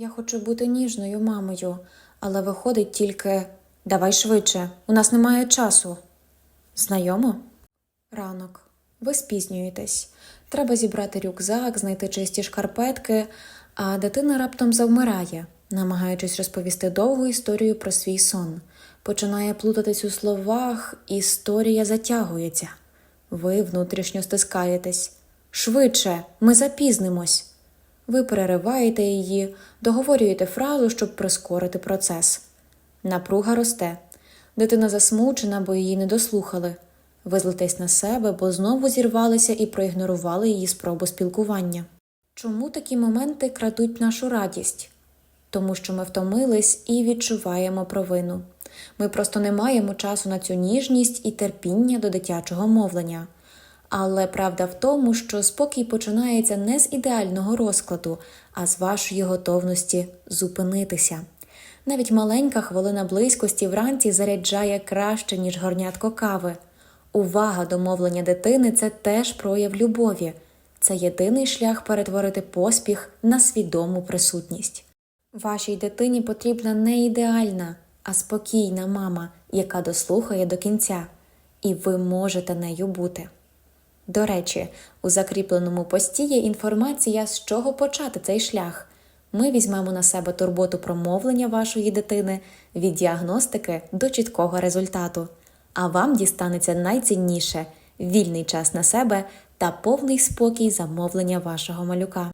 Я хочу бути ніжною мамою, але виходить тільки давай швидше, у нас немає часу. Знайомо? Ранок. Ви спізнюєтесь. Треба зібрати рюкзак, знайти чисті шкарпетки, а дитина раптом завмирає, намагаючись розповісти довгу історію про свій сон. Починає плутатись у словах, історія затягується. Ви внутрішньо стискаєтесь. Швидше, ми запізнимось. Ви перериваєте її, договорюєте фразу, щоб прискорити процес. Напруга росте. Дитина засмучена, бо її не дослухали. Ви злитесь на себе, бо знову зірвалися і проігнорували її спробу спілкування. Чому такі моменти крадуть нашу радість? Тому що ми втомились і відчуваємо провину. Ми просто не маємо часу на цю ніжність і терпіння до дитячого мовлення. Але правда в тому, що спокій починається не з ідеального розкладу, а з вашої готовності зупинитися. Навіть маленька хвилина близькості вранці заряджає краще, ніж горнятко кави. Увага до мовлення дитини це теж прояв любові. Це єдиний шлях перетворити поспіх на свідому присутність. Вашій дитині потрібна не ідеальна, а спокійна мама, яка дослухає до кінця, і ви можете нею бути. До речі, у закріпленому пості є інформація, з чого почати цей шлях. Ми візьмемо на себе турботу про мовлення вашої дитини від діагностики до чіткого результату. А вам дістанеться найцінніше вільний час на себе та повний спокій замовлення вашого малюка.